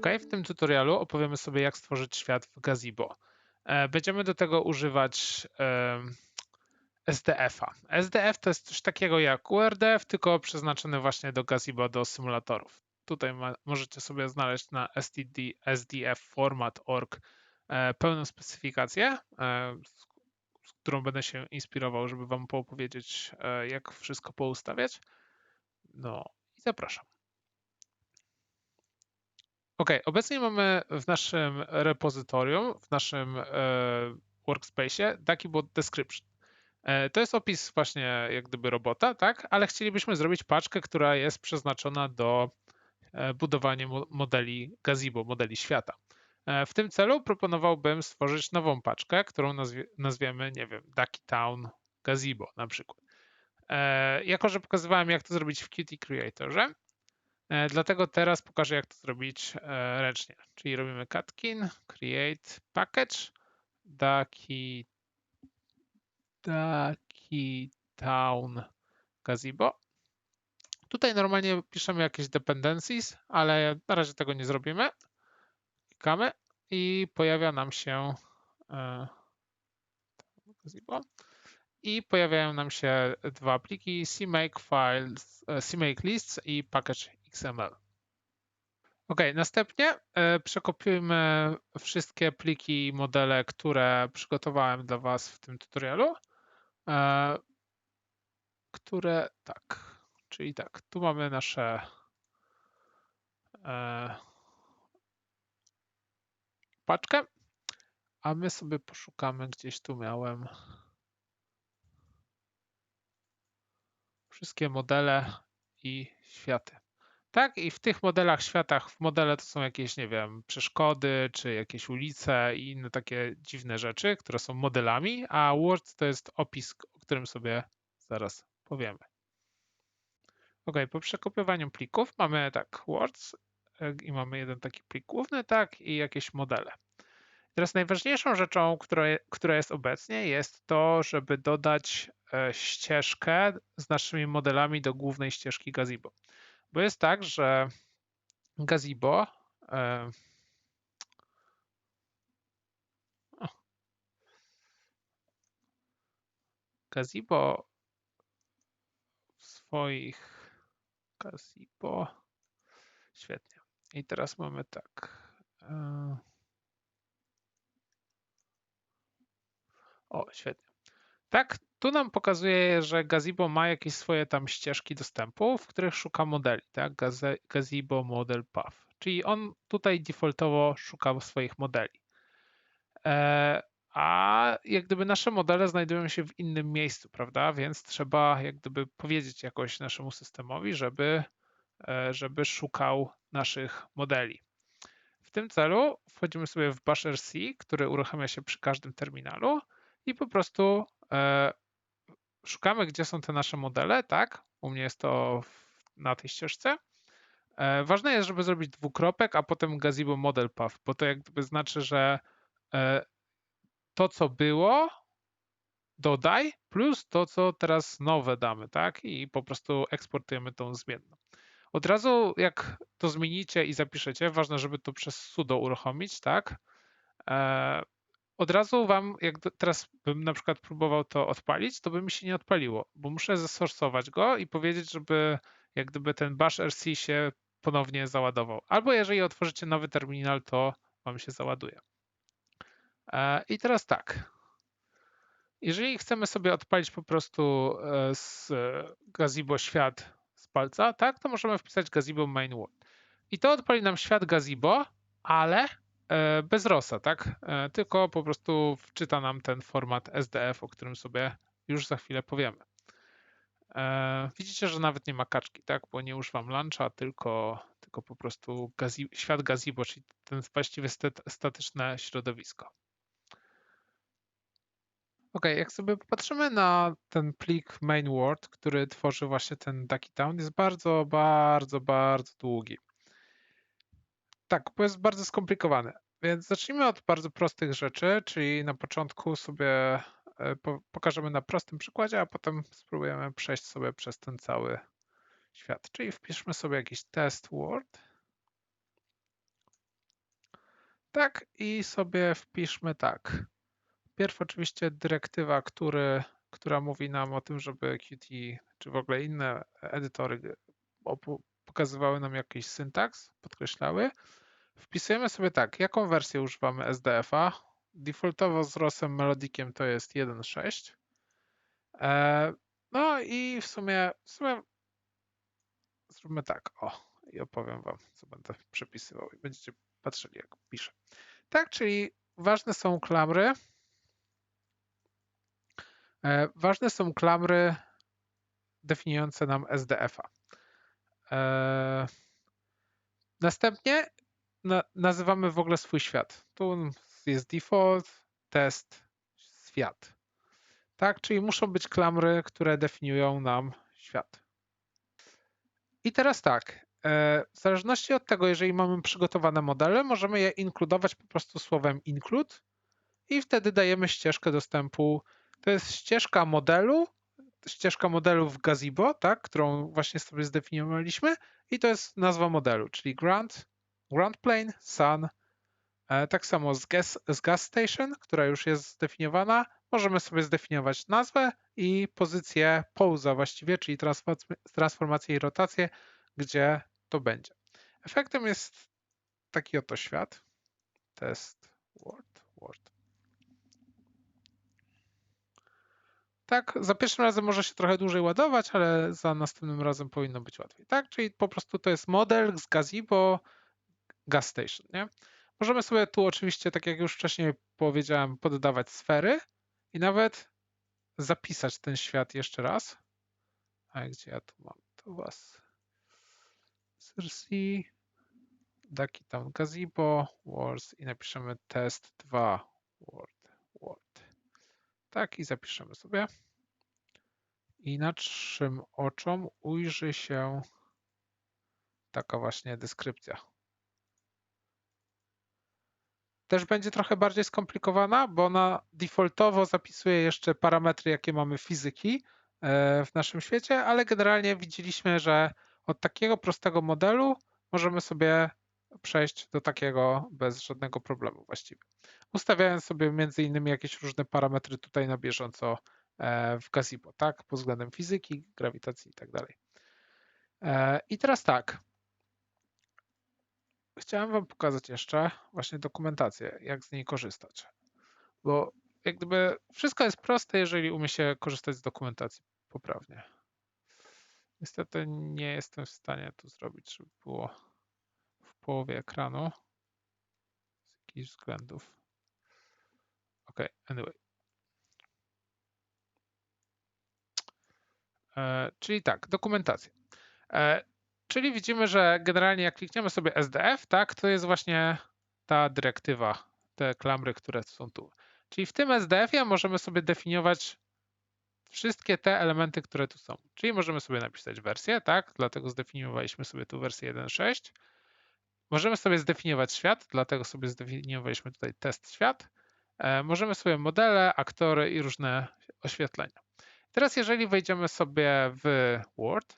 Ok, w tym tutorialu opowiemy sobie, jak stworzyć świat w Gazebo. E, Będziemy do tego używać SDF-a. SDF to jest coś takiego jak URDF, tylko przeznaczony właśnie do Gazebo, do symulatorów. Tutaj możecie sobie znaleźć na std, sdfformat.org e, pełną specyfikację, e, z, którą będę się inspirował, żeby Wam poopowiedzieć, e, jak wszystko poustawiać. No i zapraszam. Ok, obecnie mamy w naszym repozytorium, w naszym e, workspace'ie taki bot description. E, to jest opis właśnie jak gdyby robota, tak? Ale chcielibyśmy zrobić paczkę, która jest przeznaczona do budowania mo- modeli Gazebo, modeli świata. E, w tym celu proponowałbym stworzyć nową paczkę, którą nazwie, nazwiemy, nie wiem, Ducky Town Gazebo na przykład. E, jako, że pokazywałem, jak to zrobić w Qt Creatorze, E, Dlatego teraz pokażę, jak to zrobić ręcznie. Czyli robimy catkin, create package, ducky, ducky town gazebo. Tutaj normalnie piszemy jakieś dependencies, ale na razie tego nie zrobimy. Klikamy i pojawia nam się e, i pojawiają nam się dwa pliki CMake files, e, CMake lists i package XML. Ok, następnie e, przekopiujmy wszystkie pliki i modele, które przygotowałem dla Was w tym tutorialu. Które tak, czyli tak, tu mamy nasze paczkę, a my sobie poszukamy gdzieś tu miałem wszystkie modele i światy. Tak, i w tych modelach światach, w modele to są jakieś, nie wiem, przeszkody, czy jakieś ulice i inne takie dziwne rzeczy, które są modelami, a Words to jest opis, o którym sobie zaraz powiemy. Ok, po przekopiowaniu plików mamy tak Words i mamy jeden taki plik główny, tak, i jakieś modele. Teraz najważniejszą rzeczą, która, która jest obecnie, jest to, żeby dodać e, ścieżkę z naszymi modelami do głównej ścieżki Gazebo. Bo jest tak, że Gazebo e. Gazebo w swoich Gazebo świetnie. I teraz mamy tak. e, O, świetnie. Tak, tu nam pokazuje, że Gazebo ma jakieś swoje tam ścieżki dostępu, w których szuka modeli, tak? Gaze- Gazebo Model Path. Czyli on tutaj defaultowo szuka swoich modeli. E, a jak gdyby nasze modele znajdują się w innym miejscu, prawda? Więc trzeba jak gdyby powiedzieć jakoś naszemu systemowi, żeby, e, żeby szukał naszych modeli. W tym celu wchodzimy sobie w bash RC, który uruchamia się przy każdym terminalu i po prostu e, szukamy, gdzie są te nasze modele, tak? U mnie jest to na tej ścieżce. E, ważne jest, żeby zrobić dwukropek, a potem Gazebo Model Path, bo to jak gdyby znaczy, że e, to, co było, dodaj, plus to, co teraz nowe damy, tak? I po prostu eksportujemy tą zmienną. Od razu, jak to zmienicie i zapiszecie, ważne, żeby to przez sudo uruchomić, tak? E, od razu wam, jak teraz bym na przykład próbował to odpalić, to by mi się nie odpaliło, bo muszę zesorsować go i powiedzieć, żeby jak gdyby ten bash RC się ponownie załadował. Albo jeżeli otworzycie nowy terminal, to wam się załaduje. E, I teraz tak. Jeżeli chcemy sobie odpalić po prostu e, z Gazebo świat palca, tak, to możemy wpisać Gazebo main world. I to odpali nam świat Gazebo, ale e, bez ROSa, tak? E, Tylko po prostu wczyta nam ten format SDF, o którym sobie już za chwilę powiemy. E, Widzicie, że nawet nie ma kaczki, tak? Bo nie używam launcha, tylko, tylko po prostu gazi, świat Gazebo, czyli ten właściwie stat, statyczne środowisko. Ok, jak sobie popatrzymy na ten plik main word, który tworzy właśnie ten Ducky Town, jest bardzo, bardzo, bardzo długi. Tak, bo jest bardzo skomplikowany. Więc zacznijmy od bardzo prostych rzeczy, czyli na początku sobie e, po, pokażemy na prostym przykładzie, a potem spróbujemy przejść sobie przez ten cały świat. Czyli wpiszmy sobie jakiś test Word. Tak, i sobie wpiszmy tak. Pierw oczywiście dyrektywa, który, która mówi nam o tym, żeby Qt czy w ogóle inne edytory pokazywały nam jakiś syntaks, podkreślały. Wpisujemy sobie tak, jaką wersję używamy SDF-a. Defaultowo z ROSem Melodikiem to jest 1.6. E, no i w sumie, w sumie zróbmy tak, o, i opowiem wam, co będę przepisywał i będziecie patrzyli, jak piszę. Tak, czyli ważne są klamry. E, ważne są klamry definiujące nam SDF-a. E, następnie nazywamy w ogóle swój świat. Tu jest default, test, świat. Tak, czyli muszą być klamry, które definiują nam świat. I teraz tak, e, w zależności od tego, jeżeli mamy przygotowane modele, możemy je inkludować po prostu słowem include i wtedy dajemy ścieżkę dostępu. To jest ścieżka modelu, ścieżka modelu w Gazebo, tak, którą właśnie sobie zdefiniowaliśmy i to jest nazwa modelu, czyli Grant, Ground Plane, Sun. E, tak samo z gas, z gas Station, która już jest zdefiniowana, możemy sobie zdefiniować nazwę i pozycję pauza właściwie, czyli transformację i rotację, gdzie to będzie. Efektem jest taki oto świat. Test Word, Word. Tak, za pierwszym razem może się trochę dłużej ładować, ale za następnym razem powinno być łatwiej. Tak, czyli po prostu to jest model z Gazebo Gas Station. Nie? Możemy sobie tu oczywiście, tak jak już wcześniej powiedziałem, poddawać sfery i nawet zapisać ten świat jeszcze raz. A gdzie ja tu mam to was? Cersei, daki tam gazebo, wars i napiszemy test 2 word, word. Tak i zapiszemy sobie. I naszym oczom ujrzy się taka właśnie deskrypcja. Też będzie trochę bardziej skomplikowana, bo ona defaultowo zapisuje jeszcze parametry, jakie mamy fizyki e, w naszym świecie, ale generalnie widzieliśmy, że od takiego prostego modelu możemy sobie przejść do takiego bez żadnego problemu właściwie. Ustawiając sobie między innymi jakieś różne parametry tutaj na bieżąco e, w Gazebo, tak? Pod względem fizyki, grawitacji i tak dalej. E, I teraz tak. Chciałem Wam pokazać jeszcze właśnie dokumentację, jak z niej korzystać. Bo jak gdyby wszystko jest proste, jeżeli umie się korzystać z dokumentacji poprawnie. Niestety nie jestem w stanie to zrobić, żeby było połowie ekranu z jakichś względów. Ok, anyway. E, czyli tak, dokumentacja. E, czyli widzimy, że generalnie jak klikniemy sobie SDF, tak, to jest właśnie ta dyrektywa, te klamry, które są tu. Czyli w tym SDF-ie możemy sobie definiować wszystkie te elementy, które tu są. Czyli możemy sobie napisać wersję, tak? Dlatego zdefiniowaliśmy sobie tu wersję 1.6. Możemy sobie zdefiniować świat, dlatego sobie zdefiniowaliśmy tutaj test świat. E, możemy sobie modele, aktory i różne oświetlenia. Teraz jeżeli wejdziemy sobie w Word,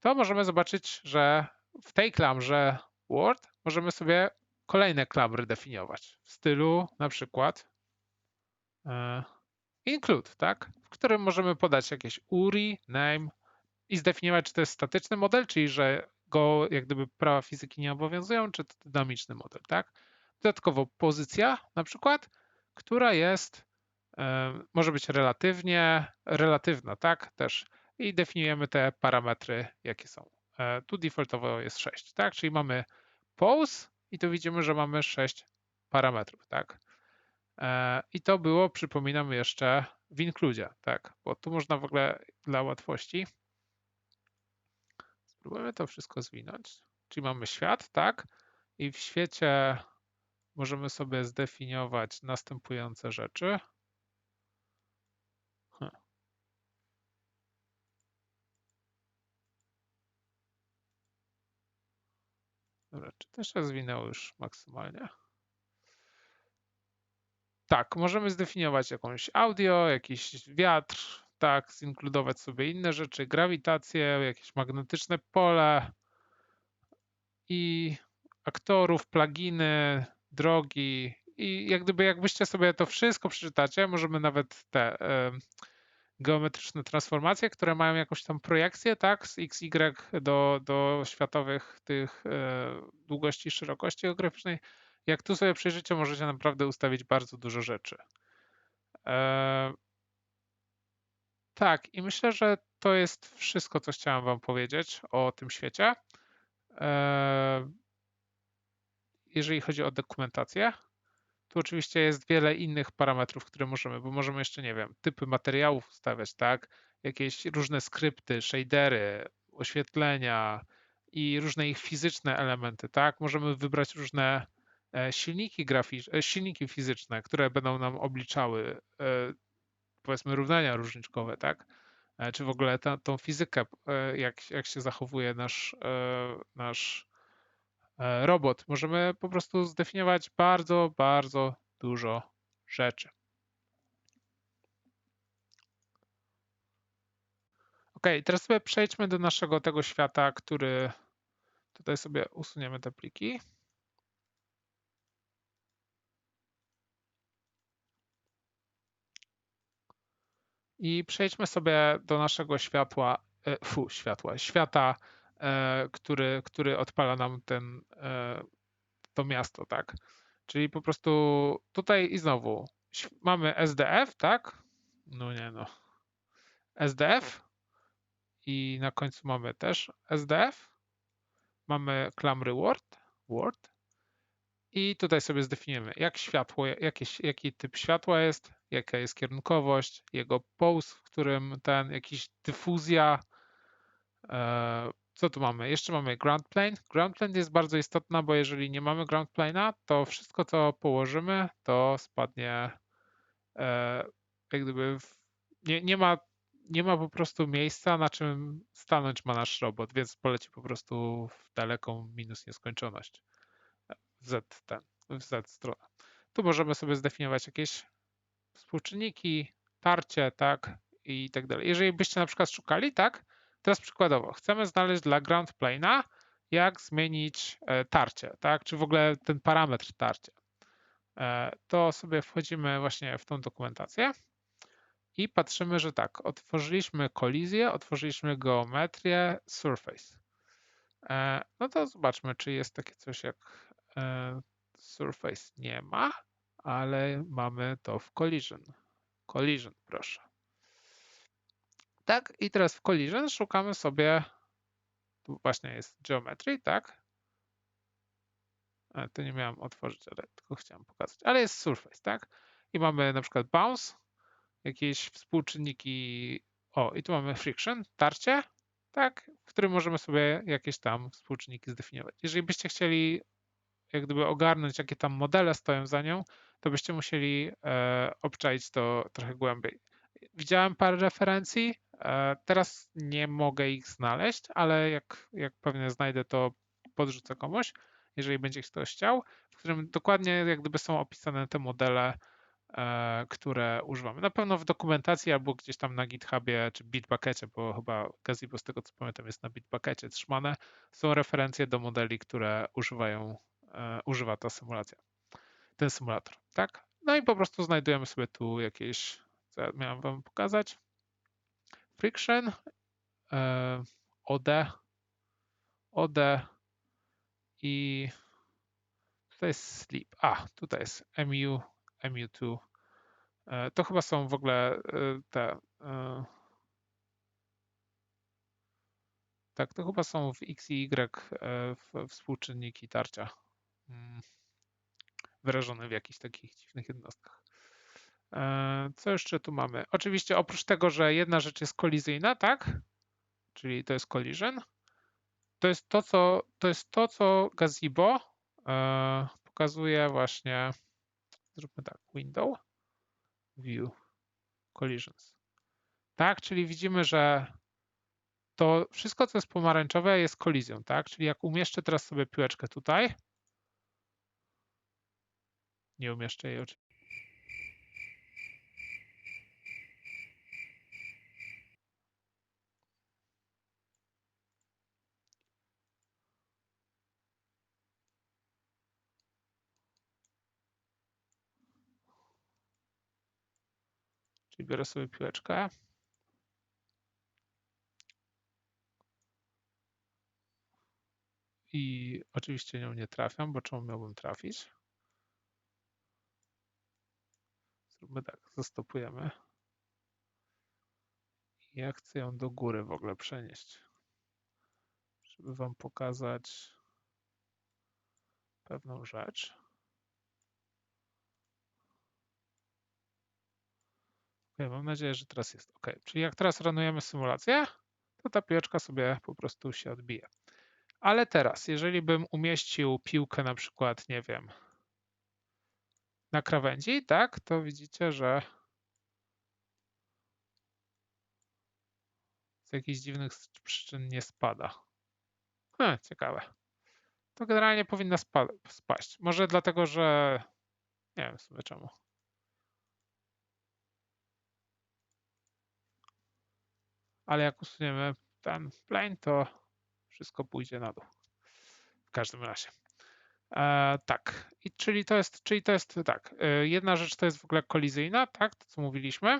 to możemy zobaczyć, że w tej klamrze Word możemy sobie kolejne klamry definiować w stylu na przykład e, include, tak? w którym możemy podać jakieś URI, name i zdefiniować, czy to jest statyczny model, czyli że go jak gdyby prawa fizyki nie obowiązują, czy to dynamiczny model, tak? Dodatkowo pozycja na przykład, która jest, może być relatywnie, relatywna, tak? Też i definiujemy te parametry, jakie są. E, tu defaultowo jest 6, tak? Czyli mamy pose i tu widzimy, że mamy 6 parametrów, tak? E, I to było, przypominam jeszcze, w include, tak? Bo tu można w ogóle dla łatwości spróbujemy to wszystko zwinąć. Czyli mamy świat, tak? I w świecie możemy sobie zdefiniować następujące rzeczy. Dobra, czy też się zwinęło już maksymalnie? tak, możemy zdefiniować jakąś audio, jakiś wiatr, tak, zinkludować sobie inne rzeczy, grawitację, jakieś magnetyczne pole i aktorów, pluginy, drogi i jak gdyby jakbyście sobie to wszystko przeczytacie, możemy nawet te e, geometryczne transformacje, które mają jakąś tam projekcję, tak, z x, y do, do światowych tych e, długości, szerokości geograficznej. Jak tu sobie przejrzycie, możecie naprawdę ustawić bardzo dużo rzeczy. E, tak, i myślę, że to jest wszystko, co chciałem Wam powiedzieć o tym świecie. E, jeżeli chodzi o dokumentację, tu oczywiście jest wiele innych parametrów, które możemy, bo możemy jeszcze, nie wiem, typy materiałów ustawiać, tak? Jakieś różne skrypty, shadery, oświetlenia i różne ich fizyczne elementy, tak? Możemy wybrać różne e, silniki graficzne, silniki fizyczne, które będą nam obliczały powiedzmy równania różniczkowe, tak? E, czy w ogóle ta, tą fizykę, e, jak, jak się zachowuje nasz, e, nasz robot. Możemy po prostu zdefiniować bardzo, bardzo dużo rzeczy. Ok, teraz sobie przejdźmy do naszego tego świata, który tutaj sobie usuniemy te pliki. I przejdźmy sobie do naszego światła, e, fu, światła, świata, e, który, który odpala nam ten, e, to miasto, tak? Czyli po prostu tutaj i znowu mamy SDF, tak? No nie no. SDF i na końcu mamy też SDF. Mamy klamry Word, Word i tutaj sobie zdefiniujemy, jak światło, jaki typ światła jest, jaka jest kierunkowość, jego pose, w którym ten, jakiś dyfuzja. E, co tu mamy? Jeszcze mamy ground plane. Ground plane jest bardzo istotna, bo jeżeli nie mamy ground plane'a, to wszystko, co położymy, to spadnie e, jak gdyby w, nie, nie, ma, nie ma po prostu miejsca, na czym stanąć ma nasz robot, więc poleci po prostu w daleką minus nieskończoność. Z ten, w Z stronę. Tu możemy sobie zdefiniować jakieś współczynniki, tarcie, tak, i tak dalej. Jeżeli byście na przykład szukali, tak, teraz przykładowo, chcemy znaleźć dla ground plane'a, jak zmienić e, tarcie, tak, czy w ogóle ten parametr tarcia, e, to sobie wchodzimy właśnie w tą dokumentację i patrzymy, że tak, otworzyliśmy kolizję, otworzyliśmy geometrię, surface. E, no to zobaczmy, czy jest takie coś jak surface. Nie ma ale mamy to w collision. Collision, proszę. Tak, i teraz w collision szukamy sobie, tu właśnie jest geometry, tak? Ale to nie miałem otworzyć, ale tylko chciałem pokazać. Ale jest surface, tak? I mamy na przykład bounce, jakieś współczynniki, o i tu mamy friction, tarcie, tak? W którym możemy sobie jakieś tam współczynniki zdefiniować. Jeżeli byście chcieli jak gdyby ogarnąć, jakie tam modele stoją za nią, to byście musieli e, obczaić to trochę głębiej. Widziałem parę referencji, e, teraz nie mogę ich znaleźć, ale jak, jak pewnie znajdę, to podrzucę komuś, jeżeli będzie ktoś chciał, w którym dokładnie jak gdyby są opisane te modele, e, które używamy. Na pewno w dokumentacji albo gdzieś tam na GitHubie czy Bitbuckecie, bo chyba Gazebo z tego co pamiętam jest na Bitbuckecie trzymane, są referencje do modeli, które używają, używa ta symulacja ten symulator, tak? No i po prostu znajdujemy sobie tu jakieś, co ja miałem wam pokazać, friction, e, OD, OD i tutaj jest sleep. A, tutaj jest MU, MU2. E, to chyba są w ogóle e, te. Tak, to chyba są w X i Y współczynniki tarcia. Mm wyrażone w jakichś takich dziwnych jednostkach. E, co jeszcze tu mamy? Oczywiście oprócz tego, że jedna rzecz jest kolizyjna, tak? Czyli to jest collision. To jest to, co, to jest to, co Gazebo e, pokazuje właśnie. Zróbmy tak, window, view, collisions. Tak, czyli widzimy, że to wszystko, co jest pomarańczowe, jest kolizją, tak? Czyli jak umieszczę teraz sobie piłeczkę tutaj, nie umieszczę jej oczywiście. Czyli biorę sobie piłeczkę. I oczywiście nią nie trafiam, bo czemu miałbym trafić? Zróbmy tak, zastopujemy. Ja chcę ją do góry w ogóle przenieść, żeby wam pokazać pewną rzecz. Ok, mam nadzieję, że teraz jest ok. Czyli jak teraz ranujemy symulację, to ta piłeczka sobie po prostu się odbije. Ale teraz, jeżeli bym umieścił piłkę na przykład, nie wiem, na krawędzi, tak, to widzicie, że z jakichś dziwnych przyczyn nie spada. Hm, ciekawe. To generalnie powinna spa spaść. Może dlatego, że nie wiem w sumie czemu. Ale jak usuniemy ten plane, to wszystko pójdzie na dół. W każdym razie. E, tak, I czyli to jest, czyli to jest tak. e, Jedna rzecz to jest w ogóle kolizyjna, tak, to co mówiliśmy,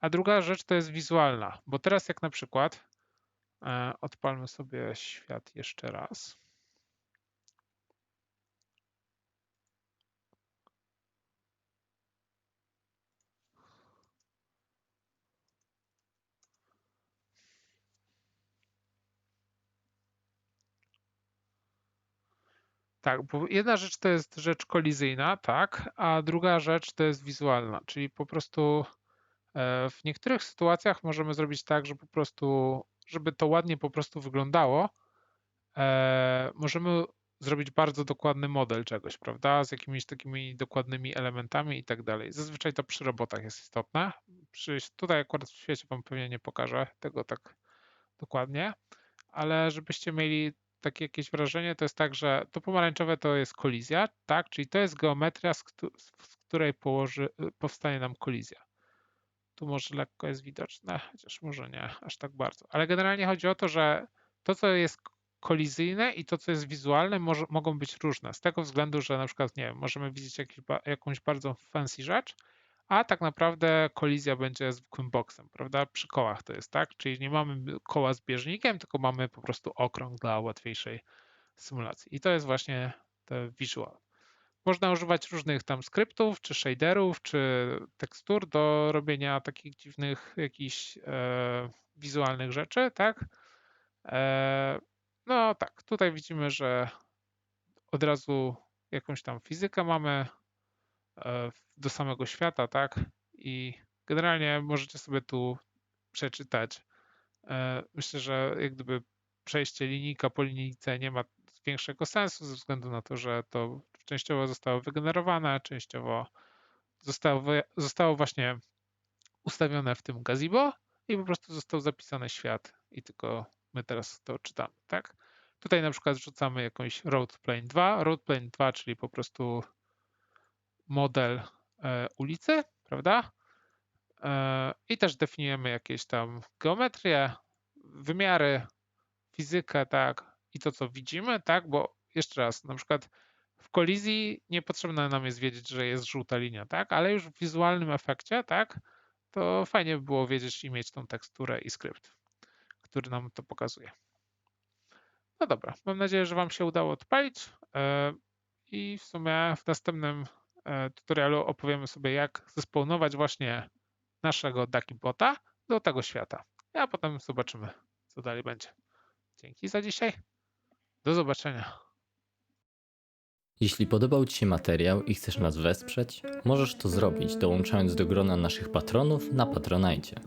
a druga rzecz to jest wizualna, bo teraz jak na przykład e, odpalmy sobie świat jeszcze raz. Tak, bo jedna rzecz to jest rzecz kolizyjna, tak, a druga rzecz to jest wizualna, czyli po prostu e, w niektórych sytuacjach możemy zrobić tak, że po prostu, żeby to ładnie po prostu wyglądało, e, możemy zrobić bardzo dokładny model czegoś, prawda, z jakimiś takimi dokładnymi elementami i tak dalej. Zazwyczaj to przy robotach jest istotne. Przy, tutaj akurat w świecie wam pewnie nie pokażę tego tak dokładnie, ale żebyście mieli takie jakieś wrażenie, to jest tak, że to pomarańczowe to jest kolizja, tak? Czyli to jest geometria, z, któ- z której położy, powstanie nam kolizja. Tu może lekko jest widoczne, chociaż może nie aż tak bardzo. Ale generalnie chodzi o to, że to, co jest kolizyjne i to, co jest wizualne, może, mogą być różne. Z tego względu, że na przykład, nie wiem, możemy widzieć jakąś bardzo fancy rzecz, a tak naprawdę kolizja będzie zwykłym boksem, prawda? Przy kołach to jest tak, czyli nie mamy koła z bieżnikiem, tylko mamy po prostu okrąg dla łatwiejszej symulacji. I to jest właśnie te visual. Można używać różnych tam skryptów, czy shaderów, czy tekstur do robienia takich dziwnych jakichś e, wizualnych rzeczy, tak? E, no tak, tutaj widzimy, że od razu jakąś tam fizykę mamy, do samego świata, tak? I generalnie możecie sobie tu przeczytać. E, Myślę, że jak gdyby przejście linijka po linijce nie ma większego sensu ze względu na to, że to częściowo zostało wygenerowane, częściowo zostało, zostało właśnie ustawione w tym gazebo i po prostu został zapisany świat i tylko my teraz to czytamy, tak? Tutaj na przykład wrzucamy jakąś road plane 2, road plane 2, czyli po prostu model e, ulicy, prawda? E, I też definiujemy jakieś tam geometrię, wymiary, fizykę, tak, i to, co widzimy, tak, bo jeszcze raz, na przykład w kolizji niepotrzebne nam jest wiedzieć, że jest żółta linia, tak, ale już w wizualnym efekcie, tak, to fajnie by było wiedzieć i mieć tą teksturę i skrypt, który nam to pokazuje. No dobra, mam nadzieję, że Wam się udało odpalić e, i w sumie w następnym tutorialu opowiemy sobie, jak zespawnować właśnie naszego Ducky Bota do tego świata. A potem zobaczymy, co dalej będzie. Dzięki za dzisiaj. Do zobaczenia. Jeśli podobał Ci się materiał i chcesz nas wesprzeć, możesz to zrobić dołączając do grona naszych patronów na Patronajcie.